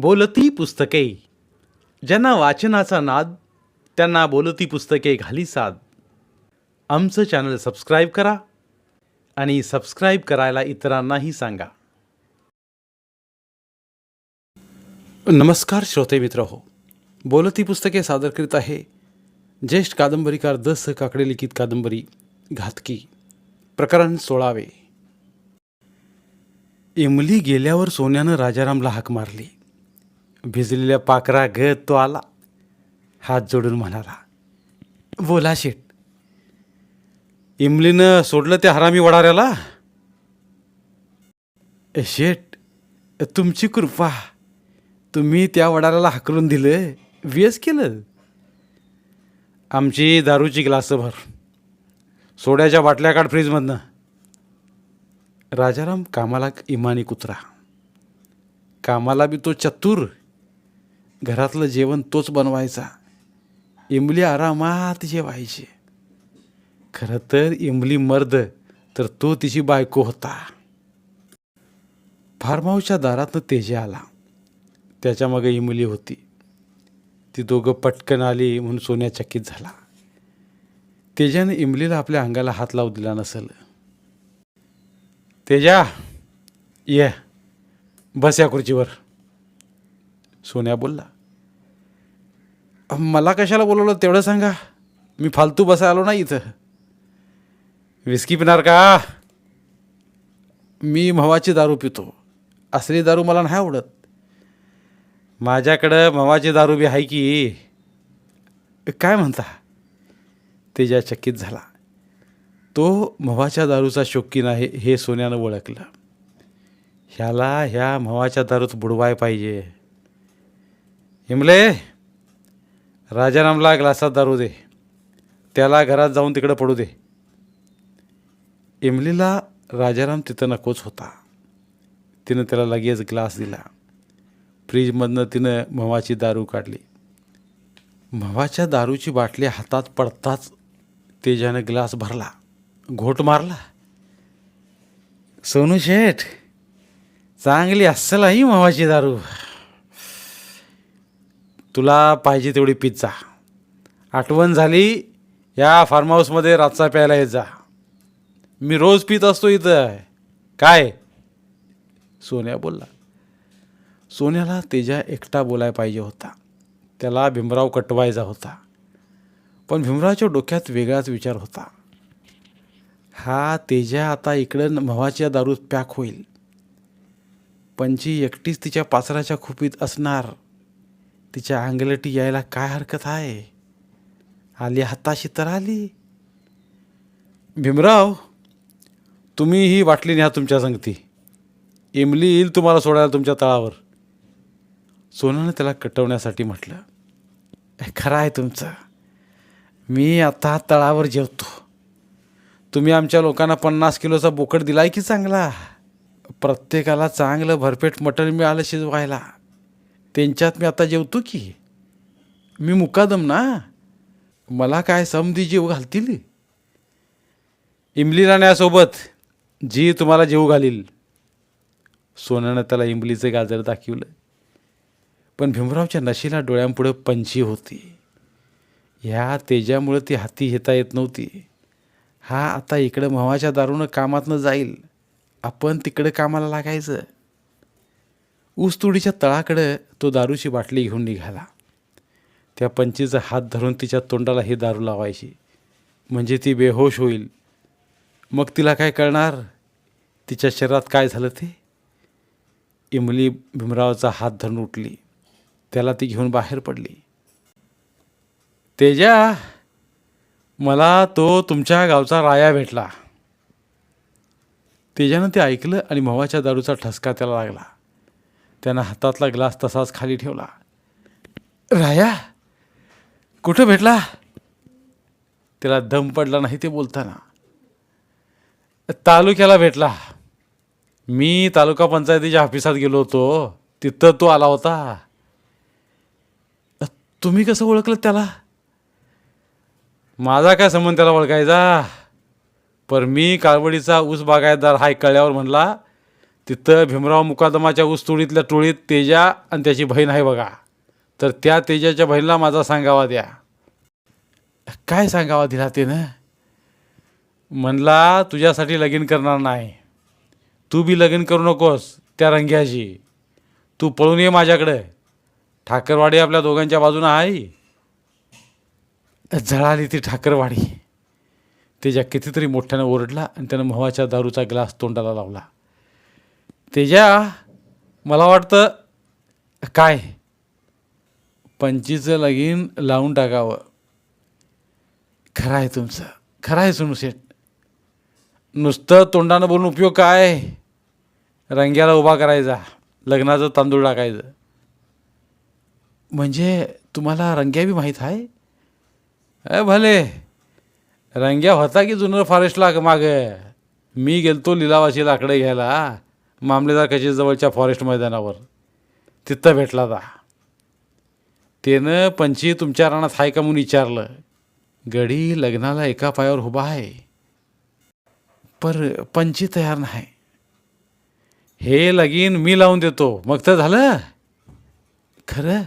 बोलती पुस्तके. ज्यांना वाचनाचा नाद त्यांना बोलती पुस्तके घाली साद. आमचं चॅनल सबस्क्राईब करा आणि सबस्क्राईब करायला इतरांनाही सांगा. नमस्कार श्रोते मित्र हो बोलती पुस्तके सादर करीत आहे ज्येष्ठ कादंबरीकार द स काकडे लिखित कादंबरी घातकी प्रकरण सोळावे. इमली गेल्यावर सोन्यानं राजारामला हाक मारली. भिजलेल्या पाखरा ग तो आला. हात जोडून म्हणाला बोला शेठ. इमलीनं सोडलं त्या हरामी वडाऱ्याला? शेट शेठ तुमची कृपा. तुम्ही त्या वडाऱ्याला हाकलून दिलं व्यस केलं. आमची दारूची ग्लासभर. सोड्याच्या बाटल्या काढ फ्रीजमधनं. राजाराम कामाला इमानी कुत्रा. कामाला बी तो चतुर. घरातलं जेवण तोच बनवायचा. इमली आरामात जेवायची. खरं तर इमली मर्द तर तो तिची बायको होता. फार्महाऊसच्या दारातनं तेजे आला. त्याच्यामागे इमली होती. ती दोघं पटकन आली म्हणून सोन्या चकित झाला. तेजाने इमलीला आपल्या अंगाला हात लावू दिला नसेल. तेजा ये. बस या खुर्चीवर. सोन्या बोलला मला कशाला बोलवलं तेवढं सांगा. मी फालतू बसाय आलो नाही इथं. विस्की पिणार का? मी मवाची दारू पितो. असली दारू मला नाही आवडत. माझ्याकडं मवाची दारू बी आहे की. काय म्हणता? तेजा चकित झाला. तो मवाच्या दारूचा शौकीन आहे हे सोन्यानं ओळखलं. ह्याला ह्या मवाच्या दारूत बुडवाय पाहिजे. हिमले राजारामला ग्लासात दारू दे. त्याला घरात जाऊन तिकडं पडू दे. इमलीला राजाराम तिथं नकोच होता. तिनं त्याला लगेच ग्लास दिला. फ्रीजमधनं तिनं मवाची दारू काढली. मवाच्या दारूची बाटली हातात पडताच तेजानं ग्लास भरला. घोट मारला. सोनू शेठ चांगली अस्सल आहे मवाची दारू. तुला पाहिजे तेवढी पिझ्झा आठवण झाली या फार्म हाऊसमध्ये रातचा प्यायला येत जा. मी रोज पित असतो इथं. काय? सोन्या बोलला. सोन्याला तेजा एकटा बोलाय पाहिजे होता. त्याला भीमराव कटवायचा होता. पण भीमरावच्या डोक्यात वेगळाच विचार होता. हा तेजा आता इकडं मवाच्या दारूत पॅक होईल. पंची एकटीच तिच्या पाचराच्या खुपीत असणार. तिच्या अंगलटी यायला काय हरकत आहे? आली हाताशी तर आली. भीमराव तुम्ही ही वाटली न्या तुमच्या संगती. इमली येईल तुम्हाला सोडायला तुमच्या तळावर. सोनानं त्याला कटवण्यासाठी म्हटलं खरं आहे तुमचं. मी आता तळावर जेवतो. तुम्ही आमच्या लोकांना पन्नास किलोचा बोकड दिलाय की चांगला? प्रत्येकाला चांगलं भरपेट मटण मिळालं शिजवायला. त्यांच्यात मी आता जेवतो की. मी मुकादम ना. मला काय समधी जीव घालतील? इमली राण्यासोबत जी तुम्हाला जेव घालील. सोन्यानं त्याला इमलीचं गाजर दाखवलं. पण भीमरावच्या नशीला डोळ्यांपुढं पंची होती. ह्या तेजामुळं ती हाती घेता येत नव्हती. हा आता इकडं मवाच्या दारूनं कामातनं जाईल. आपण तिकडं कामाला लागायचं. ऊसतोडीच्या तळाकडं तो दारूची बाटली घेऊन निघाला. त्या पंचीचा हात धरून तिच्या तोंडाला ही दारू लावायची. म्हणजे ती बेहोश होईल. मग तिला काय कळणार? तिच्या शरीरात काय झालं ते? इमली भीमरावचा हात धरून उठली. त्याला ती घेऊन बाहेर पडली. तेजा मला तो तुमच्या गावचा राया भेटला. तेजानं ते ऐकलं आणि मवाच्या दारूचा ठसका त्याला लागला. त्यानं हातातला ग्लास तसाच खाली ठेवला. राया कुठं भेटला? त्याला दम पडला नाही ते बोलताना. तालुक्याला भेटला. मी तालुका पंचायतीच्या ऑफिसात गेलो होतो. तिथं तो आला होता. तुम्ही कसं ओळखलं त्याला? माझा काय संबंध त्याला ओळखायचा? पर मी काळवडीचा ऊस बागायतदार हाय कळल्यावर म्हणला तिथं भीमराव मुकादमाच्या ऊसतोडीतल्या टोळीत तेजा आणि त्याची बहीण आहे बघा. तर त्या तेजाच्या बहिणीला माझा सांगावा द्या. काय सांगावा दिला त्यानं म्हणला तुझ्यासाठी लगीन करणार नाही. तू बी लगीन करू नकोस त्या रंग्याशी. तू पळून ये माझ्याकडे. ठाकरवाडी आपल्या दोघांच्या बाजूनं आहे. जळाली ती ठाकरवाडी. तेजा कितीतरी मोठ्यानं ओरडला आणि त्यानं मोहाच्या दारूचा ग्लास तोंडाला लावला. तेजा मला वाटतं काय? पंचीचं लगीन लावून टाकावं. खरं आहे तुमचं. खरं आहे सुनू सेठ नुसतं तोंडानं बोलून उपयोग काय? रंग्याला उभा करायचा. लग्नाचं तांदूळ टाकायचं. म्हणजे तुम्हाला रंग्या बी माहीत आहे? अ भले. रंग्या होता की जुनं फॉरेस्टला माग? मी गेलतो लिलावाची लाकडं घ्यायला. मामलेदार कशी जवळच्या फॉरेस्ट मैदानावर. तिथं भेटला ता त्यानं पंची तुमच्या रानात आहे का म्हणून विचारलं. गडी लग्नाला एका पायावर उभा आहे. पर पंची तयार नाही. हे लगीन मी लावून देतो. मग तर झालं. खरं?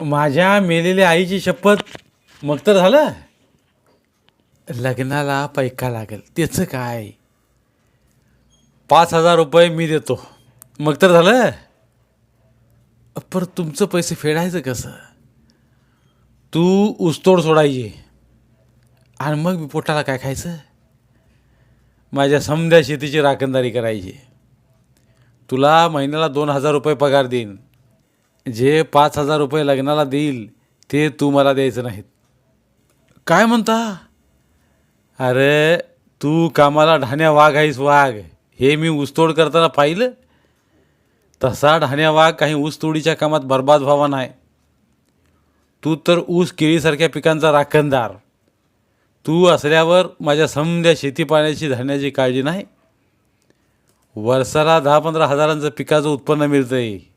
माझ्या मेलेल्या आईची शपथ. मग तर झालं. लग्नाला पैका लागेल. त्याचं काय? पाच हजार रुपये मी देतो. मग तर झालं. पर तुमचं पैसे फेडायचं कसं? तू उस्तोड सोडायची. आणि मग मी पोटाला काय खायचं? माझ्या समद्या शेतीची राखणदारी करायची. तुला महिन्याला दोन हजार रुपये पगार देईन. जे पाच हजार रुपये लग्नाला देईल ते तू मला द्यायचं नाहीत. काय म्हणता? अरे तू कामाला ढाण्या वाघ आहेस वाघ. हे मी ऊसतोड करताना पाहिलं. तसा ढाण्या वाघ काही ऊसतोडीच्या कामात बर्बाद व्हावा नाही. तू तर ऊस केळीसारख्या पिकांचा राखणदार. तू असल्यावर माझ्या समद्या शेती पाण्याची धान्याची काळजी नाही. वर्षाला दहा पंधरा हजारांचं पिकाचं उत्पन्न मिळतं आहे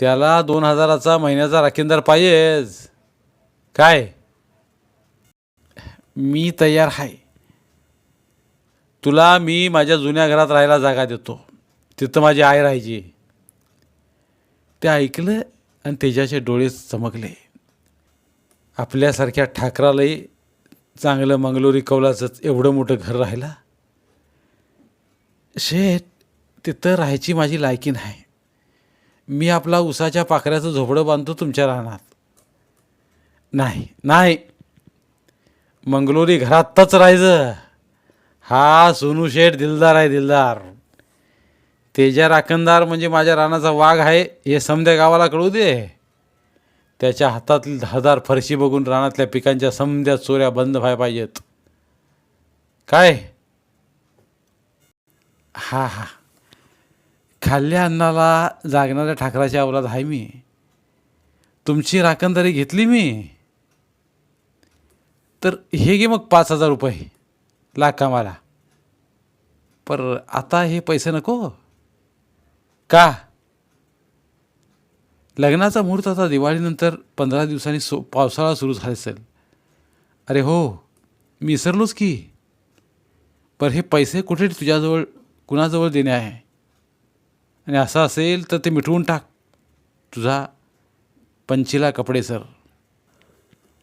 त्याला दोन हजाराचा महिन्याचा राखीनदार पाहिजेच. काय? मी तयार आहे. तुला मी माझ्या जुन्या घरात राहायला जागा देतो. तिथं माझी आई राहायची. ते ऐकलं आणि त्याच्याचे डोळे चमकले. आपल्यासारख्या ठाकरालाही चांगलं मंगलोरी कौलाचंच एवढं मोठं घर राहिला. शेठ तिथं राहायची माझी लायकी नाही. मी आपला उसाच्या पाखऱ्याचं झोपडं बांधतो तुमच्या रानात. नाही नाही. मंगलोरी घरातच राहायचं. हा सोनू शेठ दिलदार आहे दिलदार. तेजा राखणदार म्हणजे माझ्या रानाचा वाघ आहे हे समद्या गावाला कळू दे. त्याच्या हातातली हजार फरशी बघून रानातल्या पिकांच्या समद्या चोऱ्या बंद व्हायला पाहिजेत. काय? हा हा. खाल्ल्या अन्नाला जागणाऱ्या ठाकराची अवलाद आहे मी. तुमची राखणदारी घेतली मी. तर हे घे मग पाच हजार रुपये. लाख कामाला पर आता हे पैसे नको? का? लग्नाचा मुहूर्त आता दिवाळीनंतर पंधरा दिवसांनी सो पावसाळा सुरू झाला असेल. अरे हो मी विसरलोच की. पर हे पैसे कुठे तुझ्याजवळ कुणाजवळ देणे आहे? आणि असं असेल तर ते मिटवून टाक. तुझा पंचीला कपडे सर.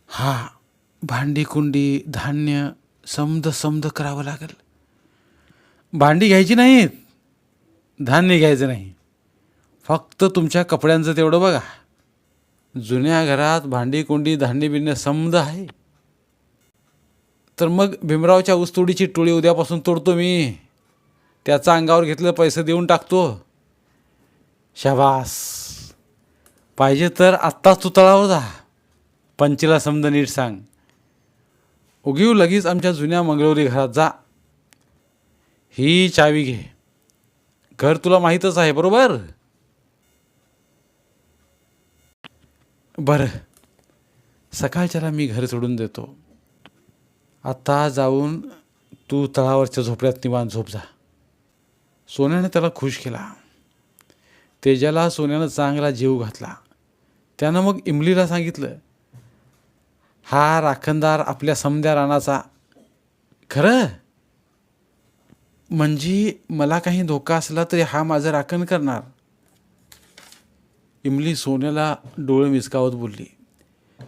हा भांडी कुंडी धान्य समद समद करावं लागेल. भांडी घ्यायची नाहीत. धान्य घ्यायचं नाही. फक्त तुमच्या कपड्यांचं तेवढं बघा. जुन्या घरात भांडी कुंडी धान्य बिन्य समद आहे. तर मग भीमरावच्या ऊसतोडीची टोळी उद्यापासून तोडतो मी. त्याचा अंगावर घेतलेलं पैसे देऊन टाकतो. शाबास. पाहिजे तर आत्ताच तू तळावर जा. पंचीला समजा नीट सांग. उगीव लगेच आमच्या जुन्या मंगळवरी घरात जा. ही चावी घे. घर तुला माहीतच आहे बरोबर? बरं. सकाळच्याला मी घर सोडून देतो. आत्ता जाऊन तू तळावरच्या झोपड्यात निवान झोप जा. सोन्याने त्याला खुश केला. तेजाला सोन्यानं चांगला जीव घातला. त्यानं मग इमलीला सांगितलं हा राखणदार आपल्या समद्या रानाचा. खरं? म्हणजे मला काही धोका असला तरी हा माझं राखण करणार. इमली सोन्याला डोळे मिचकावत बोलली.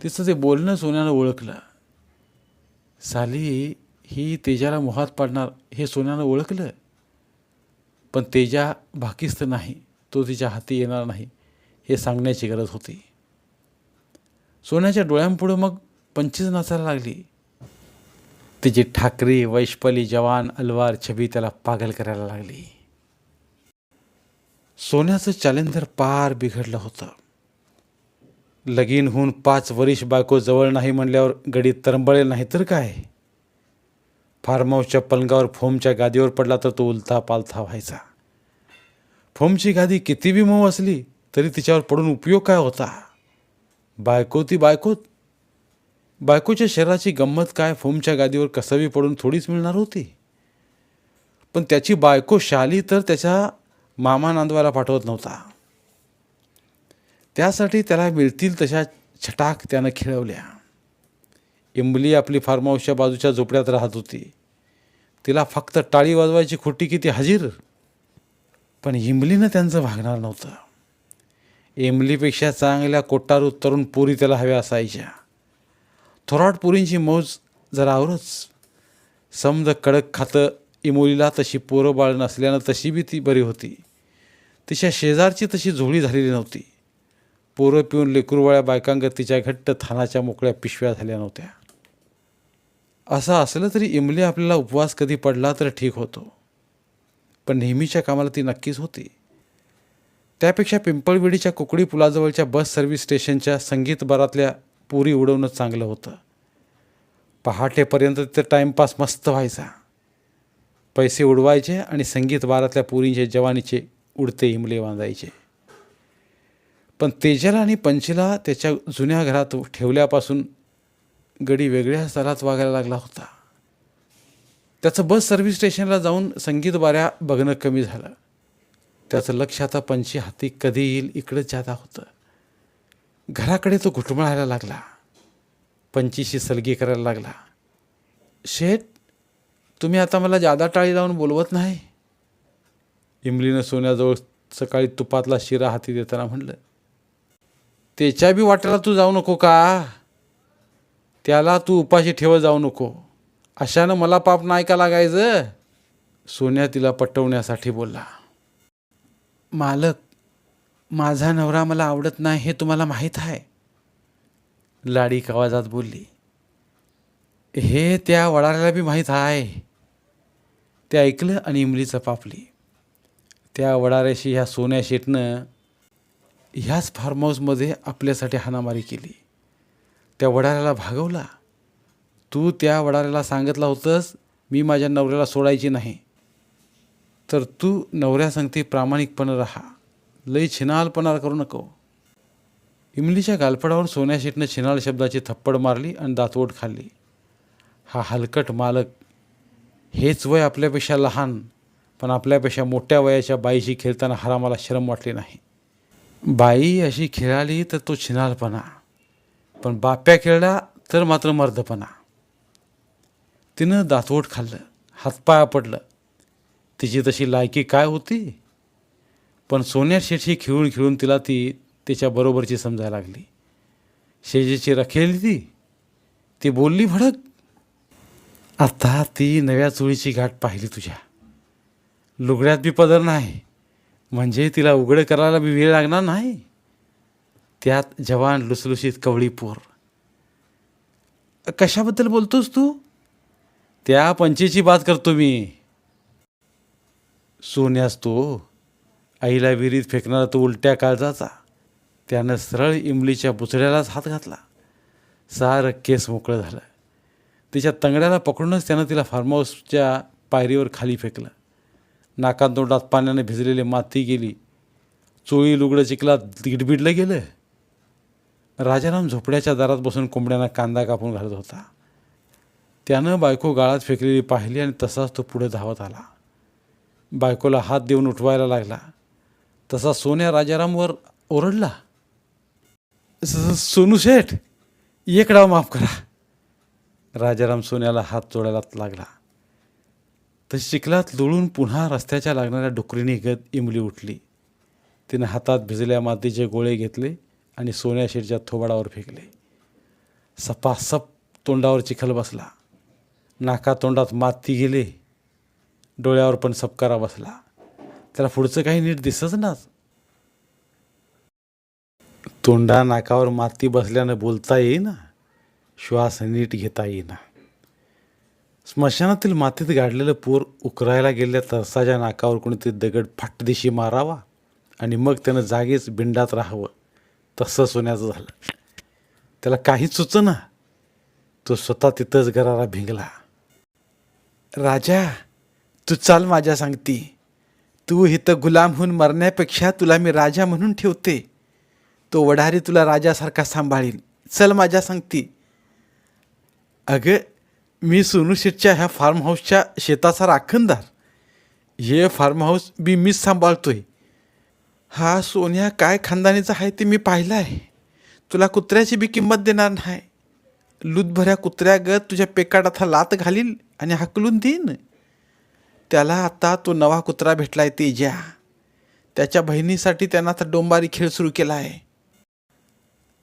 तिचं ते बोलणं सोन्यानं ओळखलं. साली ही तेजाला मोहात पाडणार हे सोन्यानं ओळखलं. पण तेजा भाकिस्त नाही. तो तिच्या हाती येणार नाही हे सांगण्याची गरज होती. सोन्याच्या डोळ्यांपुढं मग पंचवीस नाचायला लागली. तिची ठाकरी वैशपली जवान अलवार छबी त्याला पागल करायला लागली. सोन्याचं चॅलेंजर पार बिघडलं होतं. लगीन होऊन पाच वरिष्ठ बायको जवळ नाही म्हणल्यावर गडी तरंबळेल नाही तर काय? फार्म हाऊसच्या पलंगावर फोमच्या गादीवर पडला तर तो उलथा पालथा व्हायचा. फोमची गादी किती बी मऊ असली तरी तिच्यावर पडून उपयोग काय होता? बायको ती बायकोत. बायकोच्या शरीराची गंमत काय? फोमच्या गादीवर कसावी पडून थोडीच मिळणार होती. पण त्याची बायको शाली तर त्याच्या मामा नांदवायला पाठवत नव्हता. त्यासाठी त्याला मिळतील तशा छटाक त्यानं खेळवल्या. इमली आपली फार्महाऊसच्या बाजूच्या झोपड्यात राहत होती. तिला फक्त टाळी वाजवायची खोटी किती हजीर? पण इमलीनं त्यांचं भागणार नव्हतं. इमलीपेक्षा चांगल्या कोटारू तरुण पुरी त्याला हव्या असायच्या. थोराटपुरींची मौज जरा आवरच. समज कडक खातं इमोलीला तशी पोरं बाळ नसल्यानं तशी बी ती बरी होती. तिच्या शेजारची तशी झोळी झालेली नव्हती. पोरं पिऊन लेकरूवाळ्या बायकांगत तिच्या घट्ट थानाच्या मोकळ्या पिशव्या झाल्या नव्हत्या. असं असलं तरी इमली आपल्याला उपवास कधी पडला तर ठीक होतो. पण नेहमीच्या कामाला ती नक्कीच होती. त्यापेक्षा पिंपळविडीच्या कुकडी पुलाजवळच्या बस सर्व्हिस स्टेशनच्या संगीत बारातल्या पुरी उडवणं चांगलं होतं. पहाटेपर्यंत ते टाईमपास मस्त व्हायचा. पैसे उडवायचे आणि संगीत वारातल्या पुरींचे जवानीचे उडते इमले बांधायचे पण तेजाला आणि पंचीला त्याच्या जुन्या घरात ठेवल्यापासून गडी वेगळ्या स्थलात वागायला लागला होता. त्याचं बस सर्व्हिस स्टेशनला जाऊन संगीत बाऱ्या बघणं कमी झालं. त्याचं लक्ष आता पंची हाती कधी येईल इकडंच जादा होतं. घराकडे तो घुटमळायला लागला. पंचीशी सलगी करायला लागला. शेठ तुम्ही आता मला जादा टाळी लावून बोलवत नाही? इमलीनं सोन्याजवळ सकाळी तुपातला शिरा हाती देताना म्हणलं त्याच्या बी वाट्याला तू जाऊ नको का? त्याला तू उपाशी ठेवत जाऊ नको. अशानं मला पाप नाही का लागायचं? सोन्या तिला पटवण्यासाठी बोलला मालक माझा नवरा मला आवडत नाही हे तुम्हाला माहीत आहे? लाडीक आवाजात बोलली. हे त्या वडाऱ्याला बी माहीत आहे. ते ऐकलं आणि इमलीचं पापली त्या वडाऱ्याशी ह्या सोन्या शेटनं ह्याच फार्म हाऊसमध्ये आपल्यासाठी हाणामारी केली. त्या वडाऱ्याला भागवला. तू त्या वडाऱ्याला सांगितलं होतंस मी माझ्या नवऱ्याला सोडायची नाही. तर तू नवऱ्यासंगती प्रामाणिकपणे राहा. लई छिनालपणा करू नको. इमलीच्या गालपडावर सोन्या शेटनं छिनाल शब्दाची थप्पड मारली आणि दातवट खाल्ली. हा हलकट मालक हेच वय आपल्यापेक्षा लहान पण आपल्यापेक्षा मोठ्या वयाच्या बाईशी खेळताना हरामाला शरम वाटली नाही. बाई अशी खेळाली तर तो छिनालपणा पण बाप्या खेळला तर मात्र मर्दपणा. तिनं दातवट खाल्लं हातपाया पडलं तिची तशी लायकी काय होती? पण सोन्या शेठी खेळून खेळून तिला ती तिच्या बरोबरची समजायला लागली. शेजेची रखेली ती. ती बोलली भडक आता ती नव्या चोळीची गाठ पाहिली तुझ्या. लुगड्यात बी पदर नाही. म्हणजे तिला उघडं करायला बी वेळ लागणार नाही. त्यात जवान लुसलुशीत कवळी पोर. कशाबद्दल बोलतोस तू? त्या पंचेची बात करतो मी. सोन्यास तो आईला विहिरीत फेकणारा तो उलट्या काळजाचा. त्यानं सरळ इमलीच्या बुचड्यालाच हात घातला. सारं केस मोकळं झालं. तिच्या तंगड्याला पकडूनच त्यानं तिला फार्म हाऊसच्या पायरीवर खाली फेकलं. नाकातोंडात पाण्याने भिजलेली माती गेली. चोळी लुगडं चिखलात गिडबिडलं गेलं. राजाराम झोपड्याच्या दारात बसून कोंबड्यांना कांदा कापून घालत होता. त्यानं बायको गाळात फेकलेली पाहिली आणि तसाच तो पुढे धावत आला. बायकोला हात देऊन उठवायला लागला. तसा सोन्या राजारामवर ओरडला. सोनू शेठ एक डाव माफ करा. राजाराम सोन्याला हात जोडायला लागला. तर चिखलात लोळून पुन्हा रस्त्याच्या लागणाऱ्या डुकरीने गत इमली उठली. तिनं हातात भिजल्या मातीचे गोळे घेतले आणि सोन्या शेठच्या थोबाडावर फेकले. सपासप तोंडावर चिखल बसला. नाका तोंडात माती गेले. डोळ्यावर पण सपकारा बसला. त्याला पुढचं काही नीट दिसच ना. तोंडा नाकावर माती बसल्यानं बोलता येईना. श्वास नीट घेता येईना. स्मशानातील मातीत गाडलेलं पोर उकरायला गेलेल्या तरसाच्या नाकावर कोणीतरी दगड फाटदिशी मारावा आणि मग त्यानं जागीच बिंडात राहावं. तसं सोन्याचं झालं. त्याला काहीच सुचना. तो स्वतः तिथंच गरारा भिंगला. राजा तू चाल माझ्या सांगती. तू इथं गुलाम होऊन मरण्यापेक्षा तुला मी राजा म्हणून ठेवते. तो वडारी तुला राजासारखा सांभाळील चल माझ्या सांगती. अगं मी सोनू शेठच्या ह्या फार्म हाऊसच्या शेताचा राखणदार. हे फार्म हाऊस बी मीच सांभाळतोय. हा सोन्या काय खानदानीचा आहे ते मी पाहिलं आहे. तुला कुत्र्याची बी किंमत देणार नाही. लूतभऱ्या कुत्र्यागत तुझ्या पेकाडात हा लात घालील आणि हाकलून देईन. त्याला आता तो नवा कुत्रा भेटला आहे तेजा. त्याच्या बहिणीसाठी त्यानं आता डोंबारी खेळ सुरू केला आहे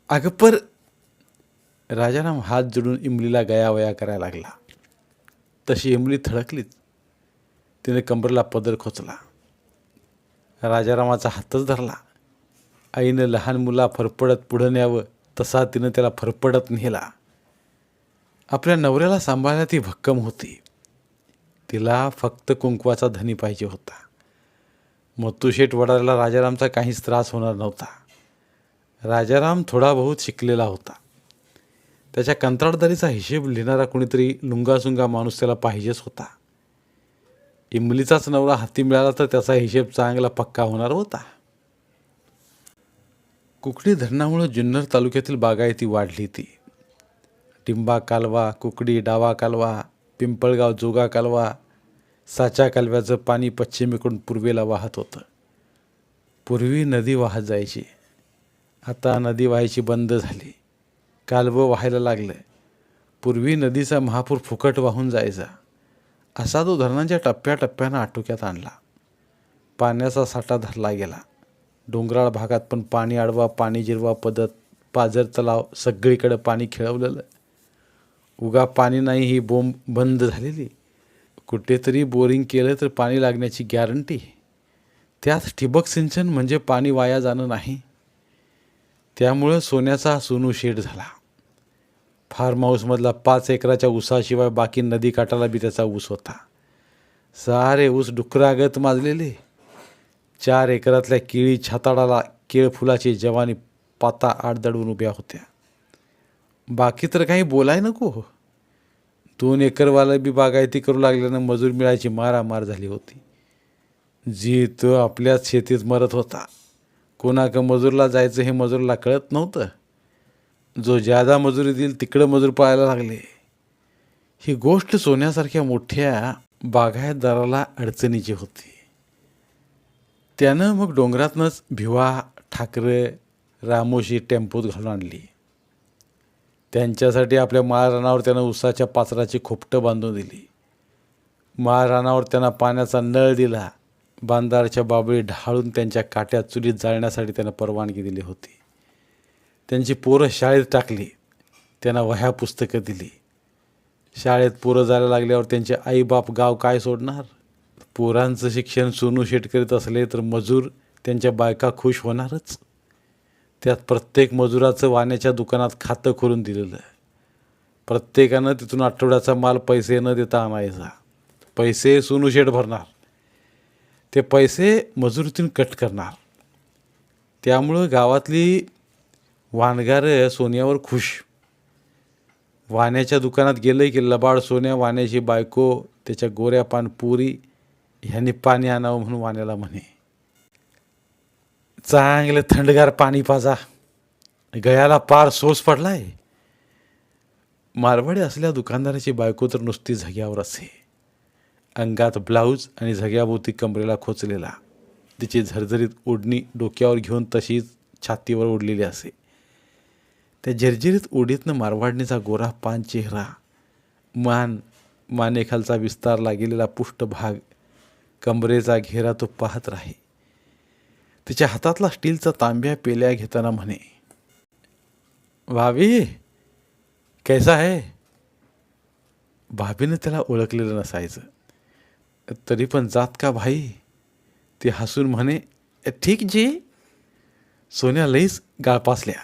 अगं पर राजाराम हात जोडून इमलीला गयावया करायला लागला. तशी इमली थडकलीच तिने कंबरला पदर खोचला. राजारामाचा हातच धरला. आईनं लहान मुला फरफडत पुढं न्यावं तसा तिनं त्याला फरफडत नेला. आपल्या नवऱ्याला सांभाळण्यात ती भक्कम होती. तिला फक्त कुंकवाचा धनी पाहिजे होता. मत्तूशेठ वडाला राजारामचा काहीच त्रास होणार नव्हता. राजाराम थोडा बहुत शिकलेला होता. त्याच्या कंत्राटदारीचा हिशेब लिहिणारा कुणीतरी लुंगासुंगा माणूस त्याला पाहिजेच होता. इमलीचाच नवरा हाती मिळाला तर त्याचा हिशेब चांगला पक्का होणार होता. कुकडी धरणामुळे जुन्नर तालुक्यातील बागायती वाढली ती. टिंबा कालवा कुकडी डावा कालवा पिंपळगाव जोगा कालवा साचा कालव्याचं पाणी पश्चिमेकडून पूर्वेला वाहत होतं. पूर्वी नदी वाहत जायची. आता नदी व्हायची बंद झाली. कालवं व्हायला लागलं. पूर्वी नदीचा महापूर फुकट वाहून जायचा. असा तो धरणांच्या टप्प्याटप्प्यानं आटोक्यात आणला. पाण्याचा साठा धरला गेला. डोंगराळ भागात पण पाणी आडवा पाणी जिरवा पदत पाझर तलाव सगळीकडे पाणी खेळवलेलं. उगा पाणी नाही ही बोंब बंद झालेली. कुठेतरी बोरिंग केलं तर पाणी लागण्याची गॅरंटी. त्यात ठिबक सिंचन म्हणजे पाणी वाया जाणं नाही. त्यामुळं सोन्याचा सोनू शेड झाला. फार्म हाऊसमधला पाच एकराच्या ऊसाशिवाय बाकी नदी काठाला बी त्याचा ऊस होता. सारे ऊस डुकरागत माजलेले. चार एकरातल्या केळी छाताडाला केळ फुलाची जवानी पाता आडदडून उभ्या होत्या. बाकी तर काही बोलाय नको. दोन एकरवाला बी बागायती करू लागल्यानं मजूर मिळायची मारामार झाली होती. जी तो आपल्याच शेतीत मरत होता. कोणाक मजूरला जायचं हे मजूरला कळत नव्हतं. जो ज्यादा मजुरी देईल तिकडं मजूर पाळायला लागले. ही गोष्ट सोन्यासारख्या मोठ्या बागायतदाराला अडचणीची होती. त्यानं मग डोंगरातनंच भिवा ठाकरे रामोशी टेम्पोत घालून आणली. त्यांच्यासाठी आपल्या माळरानावर त्यानं उसाच्या पाचराची खोपटं बांधून दिली. माळरानावर त्यांना पाण्याचा नळ दिला. बांधारच्या बाबळी ढाळून त्यांच्या काट्या चुलीत जाळण्यासाठी त्यांना परवानगी दिली होती. त्यांची पोरं शाळेत टाकली. त्यांना वह्या पुस्तकं दिली. शाळेत पोरं जायला लागल्यावर त्यांचे आईबाप गाव काय सोडणार? पोरांचं शिक्षण सोनू शेट करीत असले तर मजूर त्यांच्या बायका खुश होणारच. त्यात प्रत्येक मजुराचं वाण्याच्या दुकानात खातं खोलून दिलेलं प्रत्येकानं तिथून आठवड्याचा माल पैसे न देता आणायचा. पैसे सोनू भरणार. ते पैसे मजुरीतून कट करणार. त्यामुळं गावातली वानगारं सोन्यावर खुश. वाण्याच्या दुकानात गेलं की लबाड सोन्या वाण्याची बायको त्याच्या गोऱ्या पान पुरी ह्यांनी पाणी आणावं म्हणून वाण्याला म्हणे. चांगलं थंडगार पाणी पाजा. गयाला पार सोस पडलाय. मारवाडी असल्या दुकानदाराची बायको तर नुसती झग्यावर असे. अंगात ब्लाऊज आणि झग्याभोवती कमरेला खोचलेला. तिची झरझरीत ओढणी डोक्यावर घेऊन तशीच छातीवर ओढलेली असे. त्या झरझरीत ओढीतनं मारवाडणीचा गोरा पान चेहरा मान मानेखालचा विस्तार लागलेला पृष्ठभाग कमरेचा घेरा तो पाहत राही. तिच्या हातातला स्टीलचा तांब्या पेल्या घेताना म्हणे भाभी कैसा आहे भाभीनं त्याला ओळखलेलं नसायचं. तरी पण जात का भाई? ते हसून म्हणे ठीक जी सोन्या लईच गाळपासल्या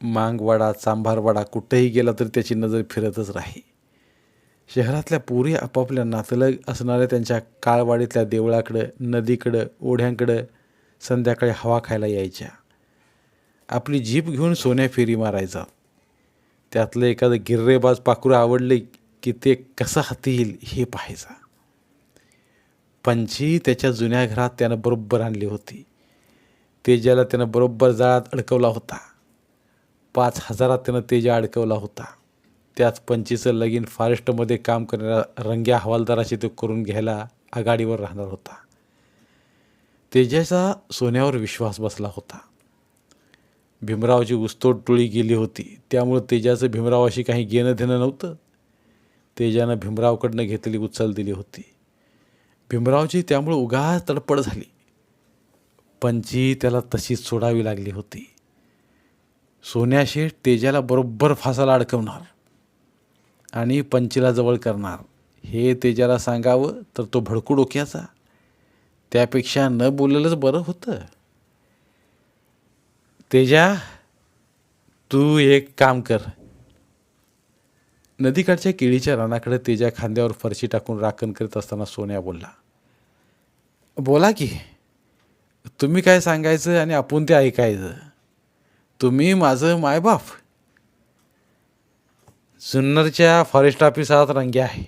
मांगवाडा चांभारवाडा कुठेही गेला तरी त्याची नजर फिरतच राही. शहरातल्या पोरी आपापल्या नातलग असणाऱ्या त्यांच्या काळवाडीतल्या देवळाकडं नदीकडं ओढ्यांकडं संध्याकाळी हवा खायला यायच्या. आपली जीप घेऊन सोन्या फेरी मारायचा. त्यातलं एखादं गिर्रेबाज पाखरू आवडले की ते कसं हाती येईल हे पाहायचा. पंछी त्याच्या जुन्या घरात त्यानं बरोबर आणली होती. तेजाला त्यानं बरोबर जाळात अडकवला होता. पाच हजारात त्यानं तेजा अडकवला होता. त्याच पंचीचं लगीन फॉरेस्टमध्ये काम करणाऱ्या रंग्या हवालदाराशी तो करून घ्यायला आघाडीवर राहणार होता. तेजाचा सोन्यावर विश्वास बसला होता. भीमरावची उस्तोड टोळी गेली होती. त्यामुळं तेजाचं भीमरावाशी काही घेणं देणं नव्हतं. तेजानं भीमरावकडनं घेतलेली उचल दिली होती. भीमरावची त्यामुळं उगाच तडपड झाली. पंची त्याला तशीच सोडावी लागली होती. सोन्याशी तेजाला बरोबर फासाला अडकवणार. आणि पंचीला जवळ करणार. हे तेजाला सांगावं तर तो भडकू डोक्याचा. त्यापेक्षा न बोललेलंच बरं होतं. तेजा तू एक काम कर. नदीकाठच्या केळीच्या रानाकडे तेजा खांद्यावर फरशी टाकून राखण करीत असताना सोन्या बोलला बोला की तुम्ही काय सांगायचं आणि आपण ते ऐकायचं. तुम्ही माझं मायबाप. जुन्नरच्या फॉरेस्ट ऑफिसात रंगे आहे.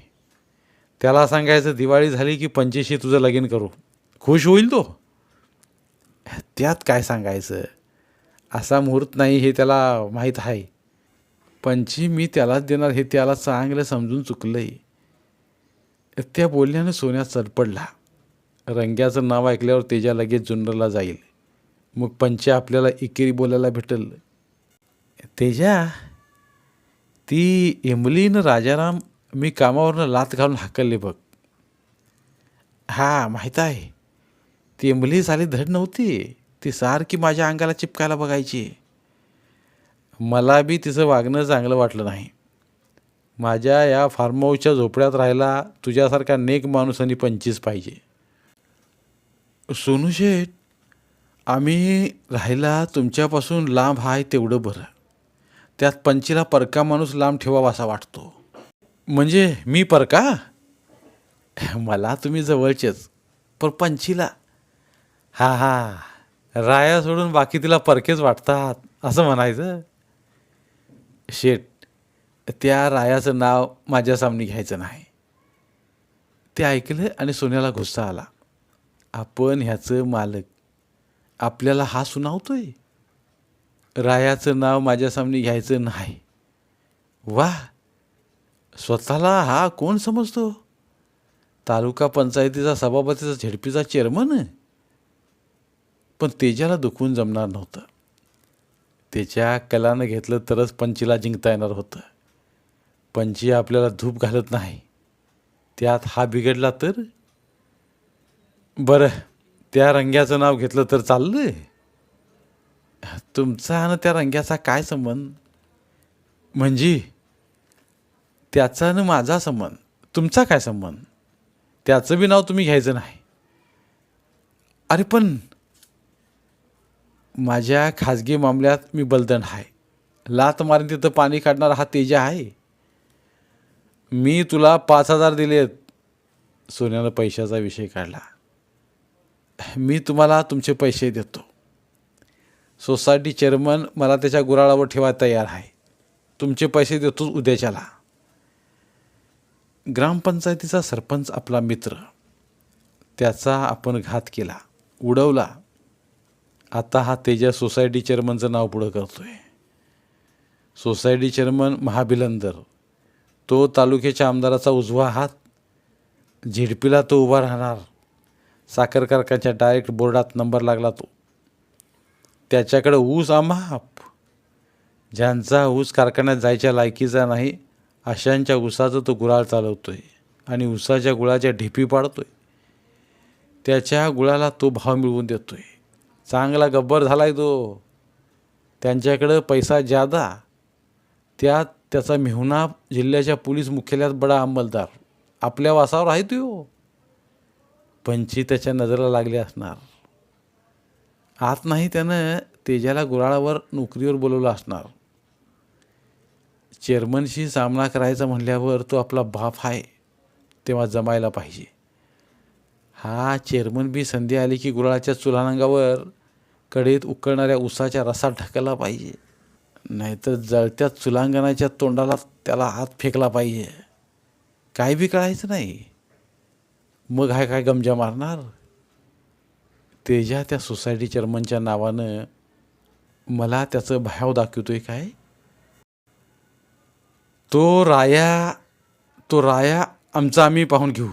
त्याला सांगायचं दिवाळी झाली की पंचेशी तुझं लगीन करू. खुश होईल तो. त्यात काय सांगायचं? असा मुहूर्त नाही हे त्याला माहीत आहे. पंची मी त्यालाच देणार हे त्याला चांगलं समजून चुकलंय. त्या बोलल्यानं सोन्या चडपडला रंग्याचं नाव ऐकल्यावर तेजा लगेच जुन्नरला जाईल. मग पंचे आपल्याला एकेरी बोलायला भेटल. तेजा ती इमलीनं राजाराम मी कामावरनं लात घालून हाकलले बघ. हा माहीत आहे. ती इमली साली धड नव्हती. ती सारखी माझ्या अंगाला चिपकायला बघायची. मला बी तिचं वागणं चांगलं वाटलं नाही. माझ्या या फार्म हाऊसच्या झोपड्यात राहायला तुझ्यासारखा नेक माणूस आणि पंचवीस पाहिजे. सोनू शेठ आम्ही राहायला तुमच्यापासून लांब आहे तेवढं बरं. त्यात पंचीला परका माणूस लांब ठेवावा असा वाटतो. म्हणजे मी परका? मला तुम्ही जवळचेच पण पंचीला? हा हा राया सोडून बाकी तिला परकेच वाटतात असं म्हणायचं? शेट त्या रायाचं नाव माझ्या सामने घ्यायचं नाही. ते ऐकलं आणि सोन्याला गुस्सा आला. आपण ह्याचं मालक आपल्याला हा सुनावतोय? रायाचं नाव माझ्या सामने घ्यायचं नाही. वा स्वतःला हा कोण समजतो? तालुका पंचायतीचा सभापतीचा झेडपीचा चेअरमन? पण तेजाला दुखवून जमणार नव्हतं. त्याच्या कलानं घेतलं तरच पंचीला जिंकता येणार होतं. पंची आपल्याला धूप घालत नाही. त्यात हा बिघडला तर? बरं त्या रंग्याचं नाव घेतलं तर चाललं तुमचा आणि त्या रंग्याचा काय संबंध? म्हणजे त्याचा आणि माझा संबंध. तुमचा काय संबंध? त्याचं बी नाव तुम्ही घ्यायचं नाही. अरे पण माझ्या खाजगी मामल्यात मी बलदण आहे. लात मारून तिथं पाणी काढणारा हा तेजा आहे. मी तुला पाच हजार दिलेत. सोन्यानं पैशाचा विषय काढला. मी तुम्हाला तुमचे पैसे देतो. सोसायटी चेअरमन मला त्याच्या गुराळावर ठेवायला तयार आहे. तुमचे पैसे देतोच उद्याच्याला. ग्रामपंचायतीचा सरपंच आपला मित्र. त्याचा आपण घात केला उडवला. आता हा तेजा सोसायटी चेअरमनचं नाव पुढं करतो आहे सोसायटी चेअरमन महाभिलंदर तो तालुक्याच्या आमदाराचा उजवा हात. झेडपीला तो उभा राहणार. साखर कारखान्याच्या डायरेक्ट बोर्डात नंबर लागला तो. त्याच्याकडे ऊस आमाप. ज्यांचा ऊस कारखान्यात जायच्या लायकीचा नाही अशांच्या उसाचं तो गुराळ चालवतो आहे आणि उसाच्या गुळाच्या ढिपी आहे त्याच्या गुळाला तो भाव मिळवून देतो आहे चांगला गब्बर झालाय तो. त्यांच्याकडं पैसा ज्यादा त्यात त्याचा मेहुणा जिल्ह्याच्या पोलीस मुख्यालयात बडा अंमलदार. आपल्या वासावर आहे तो. पंची त्याच्या नजरेला लागली असणार. आत नाही त्यानं तेजाला गुराळावर नोकरीवर बोलवलं असणार. चेअरमनशी सामना करायचा म्हणल्यावर तो आपला बाप आहे तेव्हा जमायला पाहिजे. हा चेअरमन बी संधी आली की गुराळाच्या चुलानांगावर कडेत उकळणाऱ्या उसाच्या रसात ढकलला पाहिजे. नाहीतर जळत्या चुलांगणाच्या तोंडाला त्याला हात फेकला पाहिजे. काय बी कळायचं नाही. मग हाय काय गमजा मारणार? तेजा त्या सोसायटी चेअरमनच्या नावानं मला त्याचं भयाव दाखवतोय काय? तो राया तो राया आमचा आम्ही पाहून घेऊ.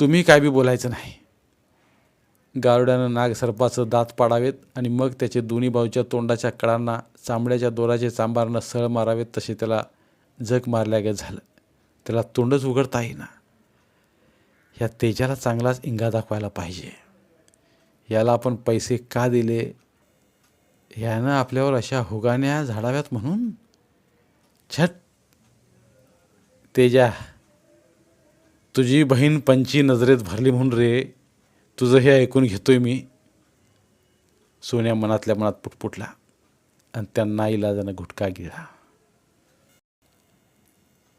तुम्ही काय बी बोलायचं नाही. गारुड्यानं नाग सर्पाचं दात पाडावेत आणि मग त्याचे दोन्ही बाजूच्या तोंडाच्या कडांना चांबड्याच्या दोराचे चांबारनं सळ मारावेत तसे त्याला जग मारल्यागत झालं. त्याला तोंडच उघडता येईना. ह्या तेजाला चांगलाच इंगा दाखवायला पाहिजे. याला आपण पैसे का दिले? ह्यानं आपल्यावर अशा हुगाण्या झाडाव्यात म्हणून? छट तेजा तुझी बहीण पंची नजरेत भरली म्हणून रे. तुझं हे ऐकून घेतोय मी. सोन्या मनातल्या मनात पुटपुटला आणि त्यांना इलाजानं घुटका गिळा.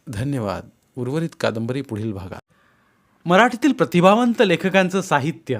धन्यवाद. उर्वरित कादंबरी पुढील भागात. मराठीतील प्रतिभावंत लेखकांचं साहित्य.